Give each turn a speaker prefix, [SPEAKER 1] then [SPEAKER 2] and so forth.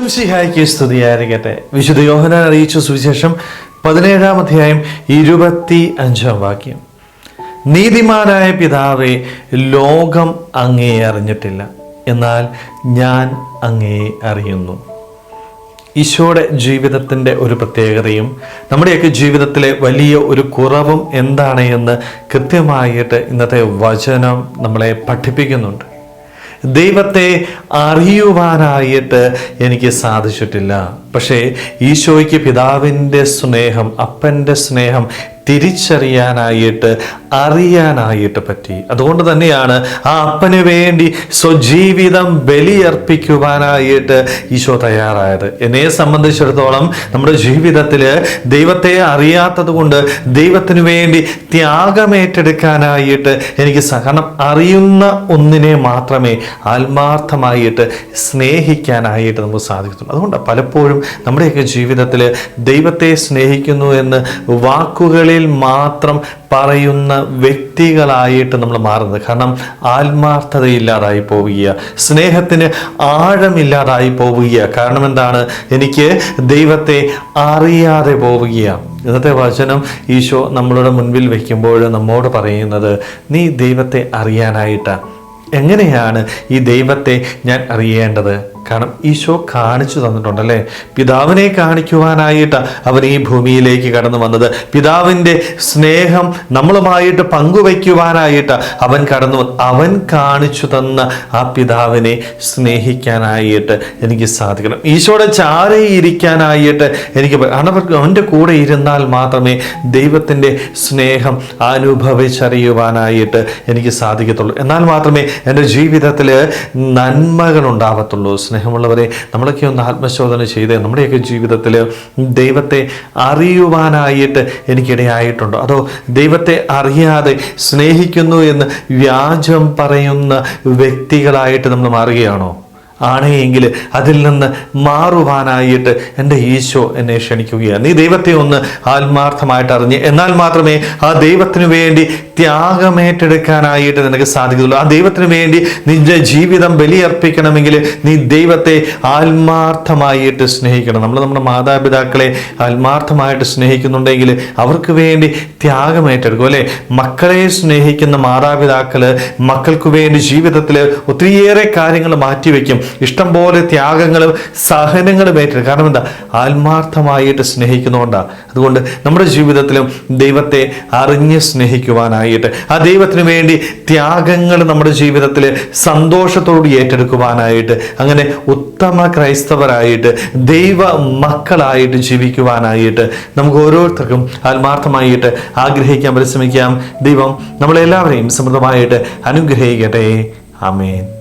[SPEAKER 1] ഈശുംസിഹായ്ക്ക് സ്തുതിയായിരിക്കട്ടെ. വിശുദ്ധ യോഹനാൻ അറിയിച്ച സുവിശേഷം പതിനേഴാം അധ്യായം ഇരുപത്തി അഞ്ചാം വാക്യം. നീതിമാനായ പിതാവെ ലോകം അങ്ങേ അറിഞ്ഞിട്ടില്ല. എന്നാൽ ഞാൻ അങ്ങേ അറിയുന്നു. ഈശോയുടെ ജീവിതത്തിന്റെ ഒരു പ്രത്യേകതയും നമ്മുടെയൊക്കെ ജീവിതത്തിലെ വലിയ ഒരു കുറവും എന്താണ് എന്ന് കൃത്യമായിട്ട് ഇന്നത്തെ വചനം നമ്മളെ പഠിപ്പിക്കുന്നുണ്ട്. ദൈവത്തെ അറിയുവാനായിട്ട് എനിക്ക് സാധിച്ചിട്ടില്ല. പക്ഷേ ഈശോയ്ക്ക് പിതാവിന്റെ സ്നേഹം അപ്പന്റെ സ്നേഹം തിരിച്ചറിയാനായിട്ട് അറിയാനായിട്ട് പറ്റി. അതുകൊണ്ട് തന്നെയാണ് ആ അപ്പന് വേണ്ടി സ്വജീവിതം ബലിയർപ്പിക്കുവാനായിട്ട് ഈശോ തയ്യാറായത്. എന്നെ സംബന്ധിച്ചിടത്തോളം നമ്മുടെ ജീവിതത്തിൽ ദൈവത്തെ അറിയാത്തത് കൊണ്ട് ദൈവത്തിന് വേണ്ടി ത്യാഗമേറ്റെടുക്കാനായിട്ട് എനിക്ക് സഹനം അറിയുന്ന ഒന്നിനെ മാത്രമേ ആത്മാർത്ഥമായിട്ട് സ്നേഹിക്കാനായിട്ട് നമുക്ക് സാധിക്കത്തുള്ളൂ. അതുകൊണ്ട് പലപ്പോഴും നമ്മുടെയൊക്കെ ജീവിതത്തിൽ ദൈവത്തെ സ്നേഹിക്കുന്നു എന്ന് വാക്കുകളിൽ മാത്രം പറയുന്ന വ്യക്തികളായിട്ട് നമ്മൾ മാറുന്നത്. കാരണം ആത്മാർത്ഥതയില്ലാതായി പോവുക സ്നേഹത്തിന് ആഴമില്ലാതായി പോവുക കാരണം എന്താണ്? എനിക്ക് ദൈവത്തെ അറിയാതെ പോവുകയാണ് ഇന്നത്തെ വചനം ഈശോ നമ്മളുടെ മുൻപിൽ വയ്ക്കുമ്പോൾ നമ്മോട് പറയുന്നത് നീ ദൈവത്തെ അറിയാനായിട്ടാണ് എങ്ങനെയാണ് ഈ ദൈവത്തെ ഞാൻ അറിയേണ്ടത്? കാരണം ഈശോ കാണിച്ചു തന്നിട്ടുണ്ട് അല്ലേ പിതാവിനെ കാണിക്കുവാനായിട്ട് അവൻ ഈ ഭൂമിയിലേക്ക് കടന്നു വന്നത്. പിതാവിന്റെ സ്നേഹം നമ്മളുമായിട്ട് പങ്കുവയ്ക്കുവാനായിട്ട് അവൻ കടന്നു അവൻ കാണിച്ചു തന്ന ആ പിതാവിനെ സ്നേഹിക്കാനായിട്ട് എനിക്ക് സാധിക്കണം. ഈശോയുടെ ചാരയിരിക്കാനായിട്ട് എനിക്ക് കാരണം അവന്റെ കൂടെ ഇരുന്നാൽ മാത്രമേ ദൈവത്തിന്റെ സ്നേഹം അനുഭവിച്ചറിയുവാനായിട്ട് എനിക്ക് സാധിക്കത്തുള്ളൂ. എന്നാൽ മാത്രമേ എന്റെ ജീവിതത്തിൽ നന്മകൾ ഉണ്ടാവത്തുള്ളൂ സ്നേഹമുള്ളവരെ നമ്മളൊക്കെ ഒന്ന് ആത്മശോധന ചെയ്ത് നമ്മുടെയൊക്കെ ജീവിതത്തിൽ ദൈവത്തെ അറിയുവാനായിട്ട് എനിക്കിടയായിട്ടുണ്ടോ. അതോ ദൈവത്തെ അറിയാതെ സ്നേഹിക്കുന്നു എന്ന് വ്യാജം പറയുന്ന വ്യക്തികളായിട്ട് നമ്മൾ മാറുകയാണോ? ആണെങ്കിൽ അതിൽ നിന്ന് മാറുവാനായിട്ട് എന്റെ ഈശോ എന്നെ ക്ഷണിക്കുകയാണ്. നീ ദൈവത്തെ ഒന്ന് ആത്മാർത്ഥമായിട്ട് അറിഞ്ഞ് എന്നാൽ മാത്രമേ ആ ദൈവത്തിന് വേണ്ടി ത്യാഗമേറ്റെടുക്കാനായിട്ട് നിനക്ക് സാധിക്കുള്ളൂ ആ ദൈവത്തിന് വേണ്ടി നിന്റെ ജീവിതം ബലിയർപ്പിക്കണമെങ്കിൽ നീ ദൈവത്തെ ആത്മാർത്ഥമായിട്ട് സ്നേഹിക്കണം. നമ്മൾ നമ്മുടെ മാതാപിതാക്കളെ ആത്മാർത്ഥമായിട്ട് സ്നേഹിക്കുന്നുണ്ടെങ്കിൽ അവർക്ക് വേണ്ടി ത്യാഗമേറ്റെടുക്കും അല്ലെ? മക്കളെ സ്നേഹിക്കുന്ന മാതാപിതാക്കൾ മക്കൾക്ക് വേണ്ടി ജീവിതത്തിൽ ഒത്തിരിയേറെ കാര്യങ്ങൾ മാറ്റിവെക്കും. ഇഷ്ടംപോലെ ത്യാഗങ്ങളും സഹനങ്ങളും ഏറ്റെടുക്കും. കാരണം എന്താ? ആത്മാർത്ഥമായിട്ട് സ്നേഹിക്കുന്നതുകൊണ്ടാണ് അതുകൊണ്ട് നമ്മുടെ ജീവിതത്തിലും ദൈവത്തെ അറിഞ്ഞ് സ്നേഹിക്കുവാനായിട്ട് ആ ദൈവത്തിന് വേണ്ടി ത്യാഗങ്ങൾ നമ്മുടെ ജീവിതത്തിൽ സന്തോഷത്തോട് ഏറ്റെടുക്കുവാനായിട്ട് അങ്ങനെ ഉത്തമ ക്രൈസ്തവരായിട്ട് ദൈവ മക്കളായിട്ട് ജീവിക്കുവാനായിട്ട് നമുക്ക് ഓരോരുത്തർക്കും ആത്മാർത്ഥമായിട്ട് ആഗ്രഹിക്കാൻ പരിശ്രമിക്കാം. ദൈവം നമ്മളെല്ലാവരെയും സമൃദ്ധമായിട്ട് അനുഗ്രഹിക്കട്ടെ. ആമേൻ.